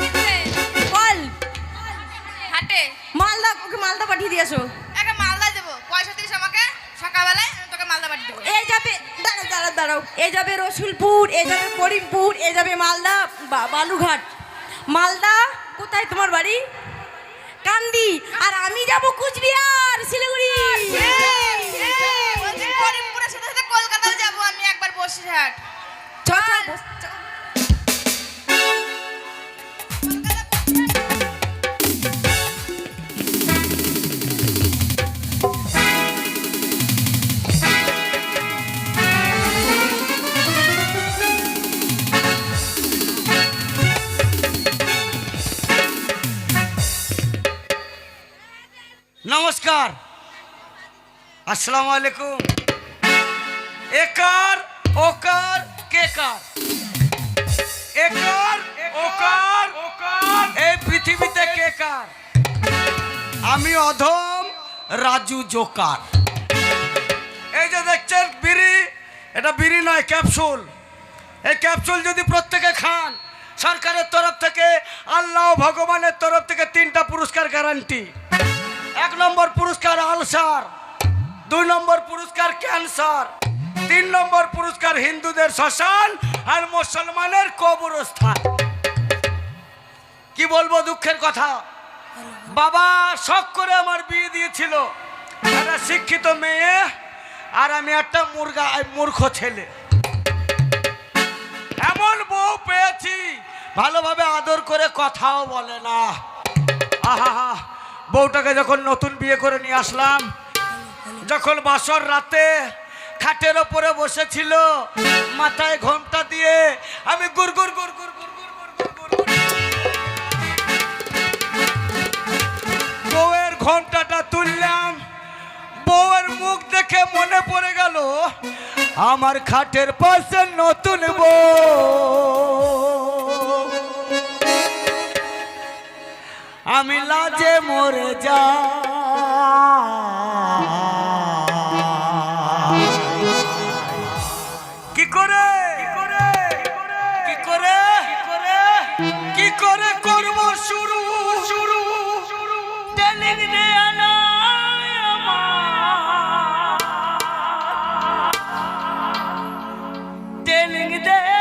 কিনতে। বল। হাটে। মালদা ওকে মালদা পাঠিয়ে দিয়েছ একটা মালদা দেবো। পয়সা দিস আমাকে সকালবেলায় আমি তোকে মালদা পাঠিয়ে দেবো। এ যাবে দাঁড়াও দাঁড়াও দাঁড়াও। এ যাবে রসুলপুর এ যাবে করিমপুর এ যাবে মালদা বালুঘাট মালদা কোথায় তোমার বাড়ি? কান্দি। আর আমি যাব কুচবিহার শিলিগুড়ি। করিমপুরের সাথে সাথে কলকাতাও যাব আমি একবার বসিরহাট। চল। নমস্কার আসসালামু আলাইকুম একার ওকার কেকার একার ওকার ওকার পৃথিবীতে কেকার আমি অধম, রাজু জোকার। এই যে দেখছেন, বিড়ি, এটা বিড়ি নয়, ক্যাপসুল। এই ক্যাপসুল যদি প্রত্যেকে খান, সরকারের তরফ থেকে, আল্লাহ ভগবানের তরফ থেকে তিনটা পুরস্কার গ্যারান্টি এক নম্বর পুরস্কার আলসার, দুই নম্বর পুরস্কার ক্যান্সার, তিন নম্বর পুরস্কার হিন্দুদের শ্মশান আর মুসলমানের কবরস্থান। কি দুঃখের কথা। বাবা শখ করে আমার বিয়ে দিয়েছিল। একটা শিক্ষিত মেয়ে আর আমি একটা মুরগা মূর্খ ছেলে। এমন বউ পেয়েছি, ভালোভাবে আদর করে কথাও বলে না। আহা বউটাকে যখন নতুন বিয়ে করে নিয়ে আসলাম, যখন বাসর রাতে খাটের ওপরে বসেছিল, মাথায় ঘোমটা দিয়ে আমি গুর গুর গুর গুর ঘোমটাটা তুললাম। বউয়ের মুখ দেখে মনে পড়ে গেল, আমার খাটের পাশে নতুন বউ। আমি লাজে মরে যা। কি করে? কি করে? কি করে? কি করে করব শুরু? telling them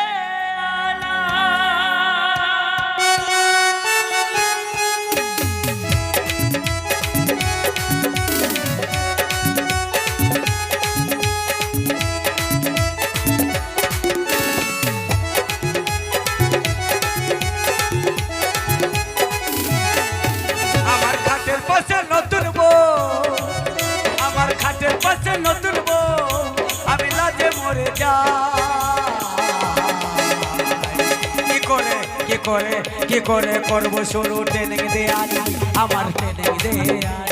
করে? কি করে করব? শুরু ট্রেনিং দেয়া আমার ট্রেনিং দেয়া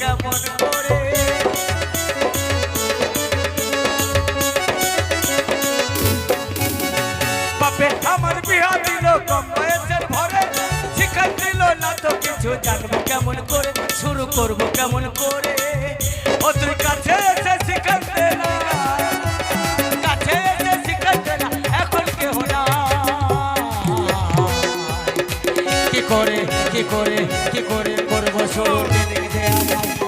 কেমন করে বাপে, আমার না তো কিছু কেমন করে, শুরু করব কেমন করে। ও তুই কাছে এখন কেহ না কি করে কি করে কি করে করব শুরু out.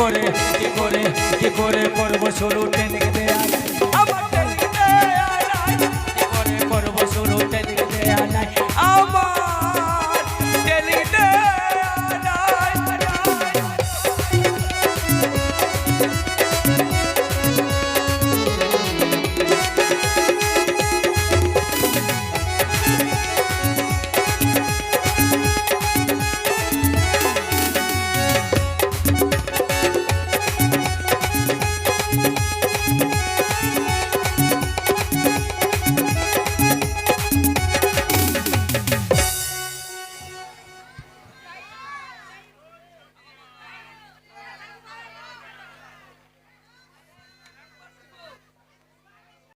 করে কি করে কি করে করব শুরু টেনে